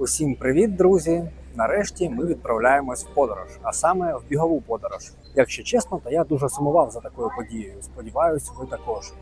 Усім привіт, друзі! Нарешті ми відправляємось в подорож, а саме в бігову подорож. Якщо чесно, то я дуже сумував за такою подією. Сподіваюсь, ви також.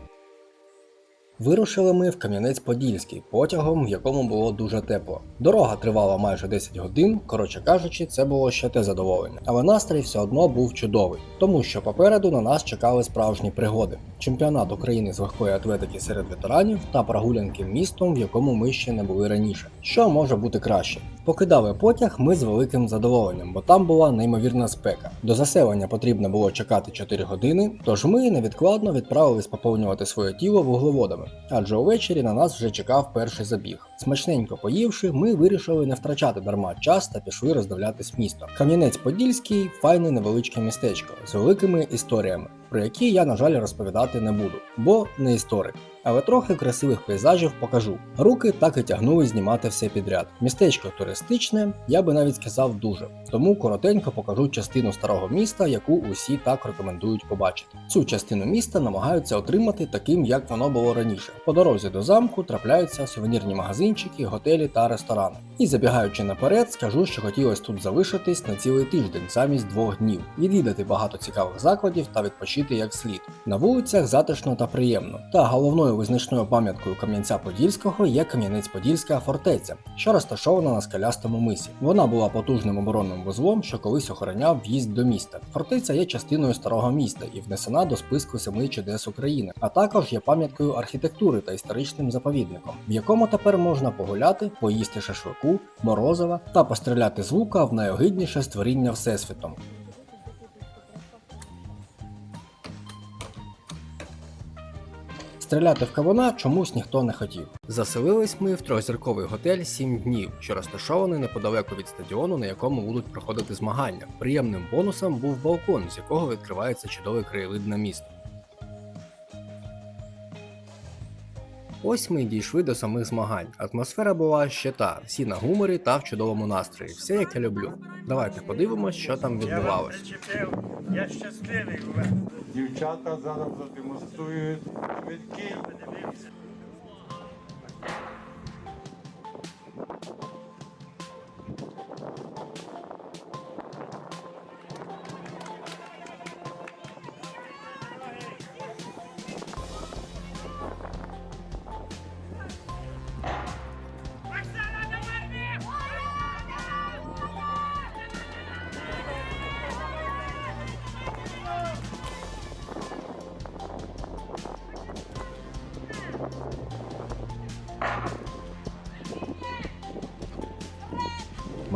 Вирушили ми в Кам'янець-Подільський потягом, в якому було дуже тепло. Дорога тривала майже 10 годин. Коротше кажучи, це було ще те задоволення. Але настрій все одно був чудовий, тому що попереду на нас чекали справжні пригоди: чемпіонат України з легкої атлетики серед ветеранів та прогулянки містом, в якому ми ще не були раніше. Що може бути краще? Покидали потяг ми з великим задоволенням, бо там була неймовірна спека. До заселення потрібно було чекати 4 години, тож ми невідкладно відправились поповнювати своє тіло вуглеводами, адже увечері на нас вже чекав перший забіг. Смачненько поївши, ми вирішили не втрачати дарма час та пішли роздивлятись місто. Кам'янець-Подільський файне невеличке містечко з великими історіями, про які я, на жаль, розповідати не буду, бо не історик. Але трохи красивих пейзажів покажу. Руки так і тягнули знімати все підряд. Містечко туристичне, я би навіть сказав дуже. Тому коротенько покажу частину старого міста, яку усі так рекомендують побачити. Цю частину міста намагаються отримати таким, як воно було раніше. По дорозі до замку трапляються сувенірні магазинчики, готелі та ресторани. І забігаючи наперед, скажу, що хотілося тут залишитись на цілий тиждень замість двох днів, відвідати багато цікавих закладів та відпочити як слід. На вулицях затишно та приємно. Та головною визначною пам'яткою Кам'янця-Подільського є Кам'янець-Подільська фортеця, що розташована на скалястому мисі. Вона була потужним оборонним вузлом, що колись охороняв в'їзд до міста. Фортеця є частиною старого міста і внесена до списку семи чудес України, а також є пам'яткою архітектури та історичним заповідником, в якому тепер можна погуляти, поїсти шашлику, морозива та постріляти з лука в найогидніше створіння всесвітом. Стріляти в кавуна чомусь ніхто не хотів. Заселились ми в трьохзірковий готель «Сім днів, що розташований неподалеку від стадіону, на якому будуть проходити змагання. Приємним бонусом був балкон, з якого відкривається чудовий краєвид на місто. Ось ми й дійшли до самих змагань. Атмосфера була ще та, всі на гуморі та в чудовому настрої. Все як я люблю. Давайте подивимось, що там Я вам я щасливий. Дівчата зараз задемонструють швидкий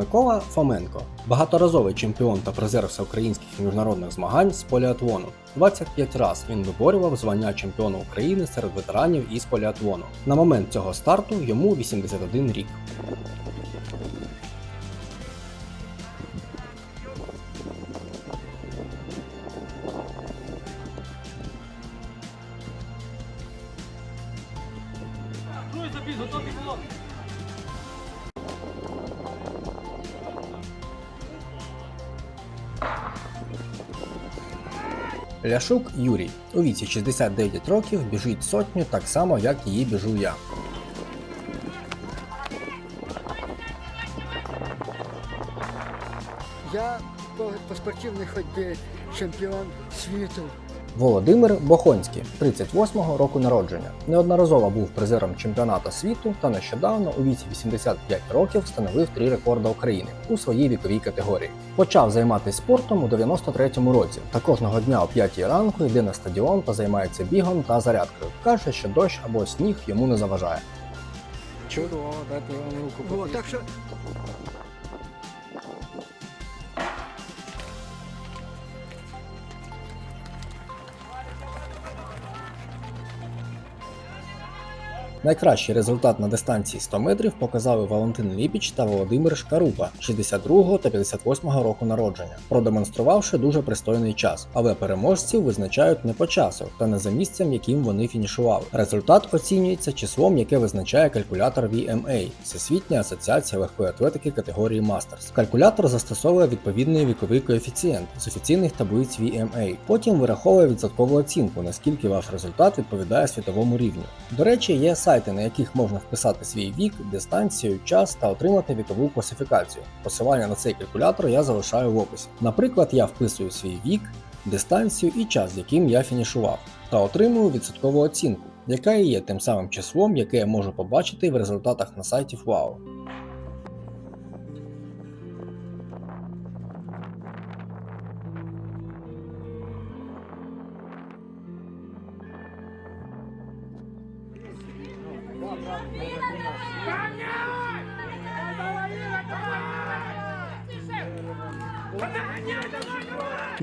Микола Фоменко, багаторазовий чемпіон та призер всеукраїнських міжнародних змагань з поліатлону. 25 разів він виборював звання чемпіона України серед ветеранів із поліатлону. На момент цього старту йому 81 рік. Ляшук Юрій у віці 69 років біжить сотню так само, як її біжу я. Я по, по спортивній ходьбі чемпіон світу. Володимир Бохонський, 38-го року народження, неодноразово був призером чемпіонату світу та нещодавно у віці 85 років встановив три рекорди України у своїй віковій категорії. Почав займатися спортом у 93-му році та кожного дня о 5 ранку йде на стадіон та займається бігом та зарядкою. Каже, що дощ або сніг йому не заважає. Чудово, дайте вам руку. О, так що Найкращий результат на дистанції 100 метрів показали Валентин Ліпіч та Володимир Шкарупа 62-го та 58-го року народження, продемонструвавши дуже пристойний час. Але переможців визначають не по часу та не за місцем, яким вони фінішували. Результат оцінюється числом, яке визначає калькулятор VMA – Всесвітня асоціація легкої атлетики категорії Masters. Калькулятор застосовує відповідний віковий коефіцієнт з офіційних таблиць VMA. Потім вираховує відсоткову оцінку, наскільки ваш результат відповідає світовому рівню. До речі, є сайт сайти, на яких можна вписати свій вік, дистанцію, час та отримати вікову класифікацію. Посилання на цей калькулятор я залишаю в описі. Наприклад, я вписую свій вік, дистанцію і час, з яким я фінішував, та отримую відсоткову оцінку, яка і є тим самим числом, яке я можу побачити в результатах на сайті FWOW.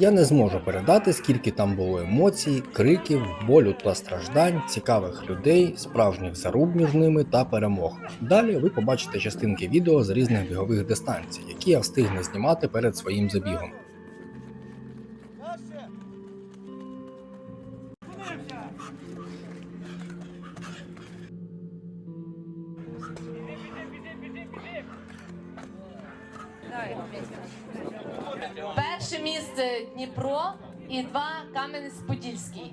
Я не зможу передати, скільки там було емоцій, криків, болю та страждань, цікавих людей, справжніх заруб між ними та перемог. Далі ви побачите частинки відео з різних бігових дистанцій, які я встиг не знімати перед своїм забігом. І два Кам'янець-Подільський.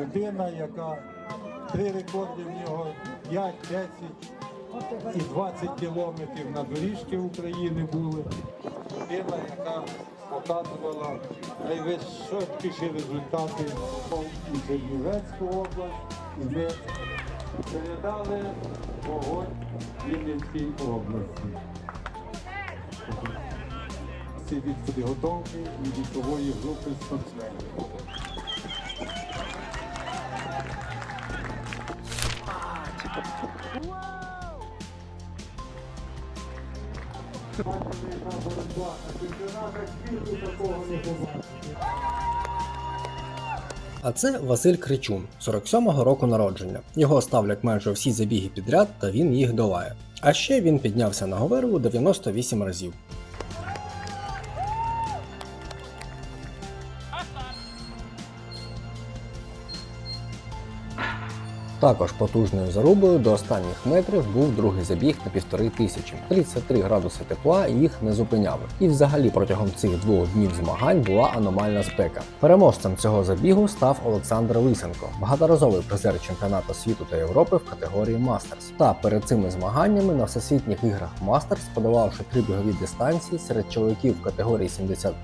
Людина, яка три рекорди в нього 5, 10 і 20 кілометрів на доріжки України були. Людина, яка показувала найвисокіші результати і Чернівецьку область, і ми передали вогонь Вінницькій області. Це від підготовки і вікової групи спортсменів. А це Василь Кричун, 47-го року народження. Його ставлять майже всі забіги підряд, та він їх долає. А ще він піднявся на Говерлу 98 разів. Також потужною зарубою до останніх метрів був другий забіг на півтори тисячі. 33 градуси тепла їх не зупиняли. І взагалі протягом цих двох днів змагань була аномальна спека. Переможцем цього забігу став Олександр Лисенко, багаторазовий призер чемпіонату світу та Європи в категорії Мастерс. Та перед цими змаганнями на всесвітніх іграх Мастерс, подолавши три бігові дистанції серед чоловіків категорії 70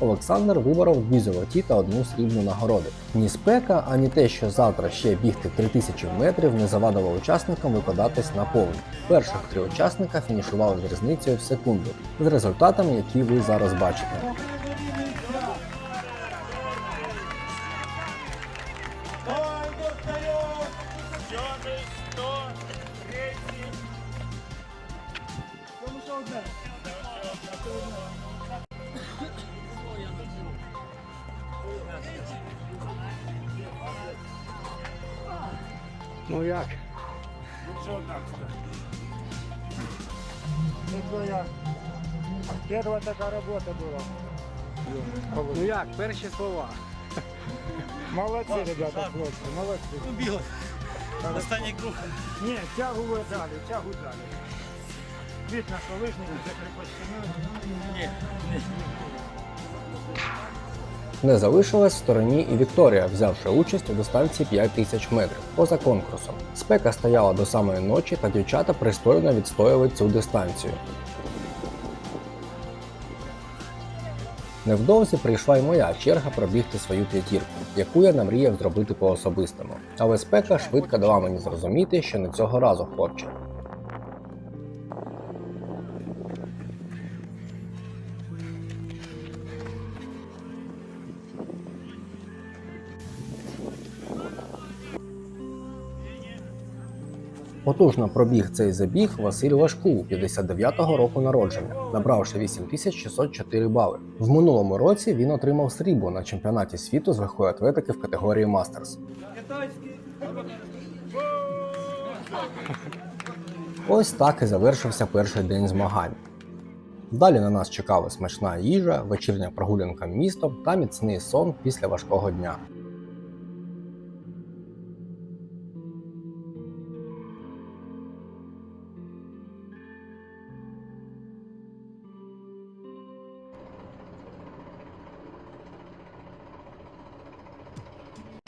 Олександр виборов дві золоті та одну срібну нагороди. Ні спека, ані те, що завтра ще бігти 3000 метрів, не завадило учасникам викладатись на повну. Перших три учасника фінішували з різницею в секунду, з результатами, які ви зараз бачите. Ну як? Що так? Ну твоя. Перша така робота була. Ну як, перші слова. Молодці, ребята, хлопці, молодці. Ну, бігли. Останній круг. Ні, тягу ви далі, тягу далі. Видно, що лижники закріпощені. Ні. Не залишилась в стороні і Вікторія, взявши участь у дистанції 5000 метрів поза конкурсом. Спека стояла до самої ночі, та дівчата пристойно відстояли цю дистанцію. Невдовзі прийшла й моя черга пробігти свою п'ятірку, яку я намріяв зробити по особистому. Але спека швидко дала мені зрозуміти, що не цього разу, хлопче. Потужно пробіг цей забіг Василь Лашку 59-го року народження, набравши 8604 бали. В минулому році він отримав срібло на чемпіонаті світу з легкої атлетики в категорії Мастерс. Ось так і завершився перший день змагань. Далі на нас чекала смачна їжа, вечірня прогулянка містом та міцний сон після важкого дня.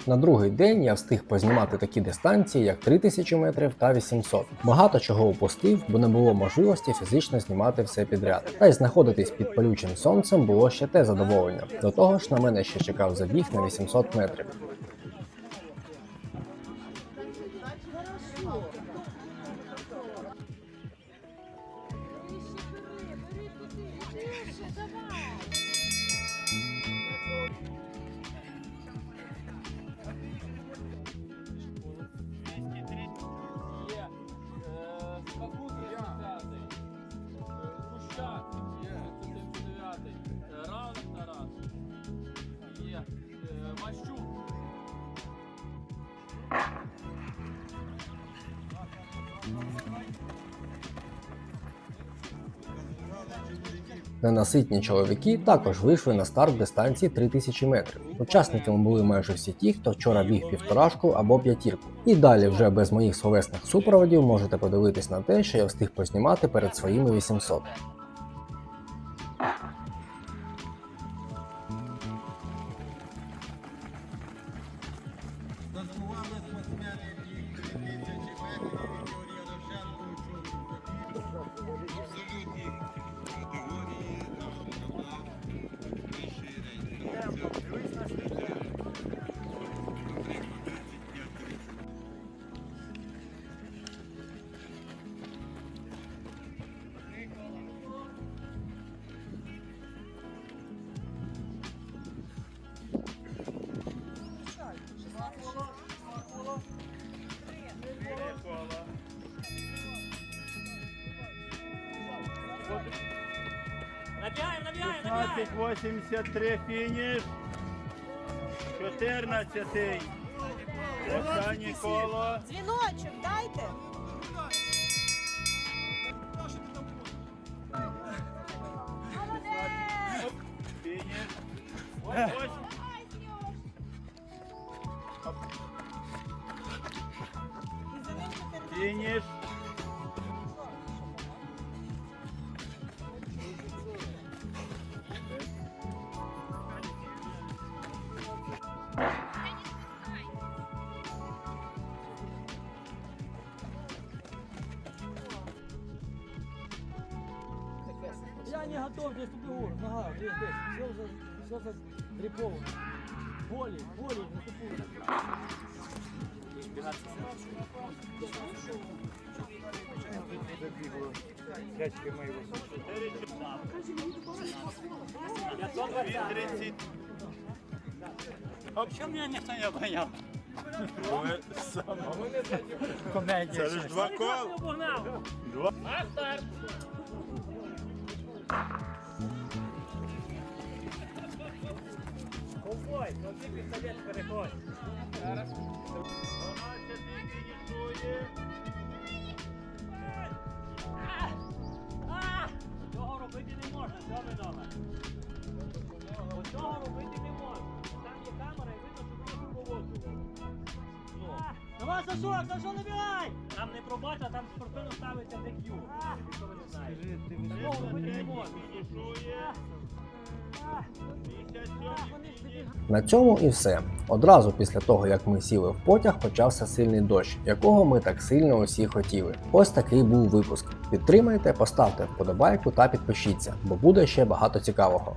На другий день я встиг познімати такі дистанції, як 3000 метрів та 800. Багато чого упустив, бо не було можливості фізично знімати все підряд. Та й знаходитись під палючим сонцем було ще те задоволення. До того ж, на мене ще чекав забіг на 800 метрів. Ненаситні чоловіки також вийшли на старт дистанції 3000 метрів. Учасниками були майже всі ті, хто вчора біг півторашку або п'ятірку. І далі, вже без моїх словесних супроводів, можете подивитись на те, що я встиг познімати перед своїми 800. Набігаємо, набігаємо, 1583 фініш. 14. Останнє коло. Дзвіночок дайте. Фініш. Ось, ось. Здесь, здесь. Все, за, все задриповано. Боли, боли, наступу. Дядьки мої 30. А чому мене ніхто не обганяв? Це ж два кола. Два. Ковбой, тобі пістолет переходь. Зараз. 12 фінішує. Цього робити не можна, сьомий номер. Цього робити не можна. Там є камера і видно, що ви руководствували. Ну, Давай, Сашок, Сашок, набирай! там не пробача, там спортивно ставиться DQ. Якщо ви не знаєте. Такого робити не можна. Фінішує. 57 фініш. На цьому і все. Одразу після того, як ми сіли в потяг, почався сильний дощ, якого ми так сильно усі хотіли. Ось такий був випуск. Підтримайте, поставте вподобайку та підпишіться, бо буде ще багато цікавого.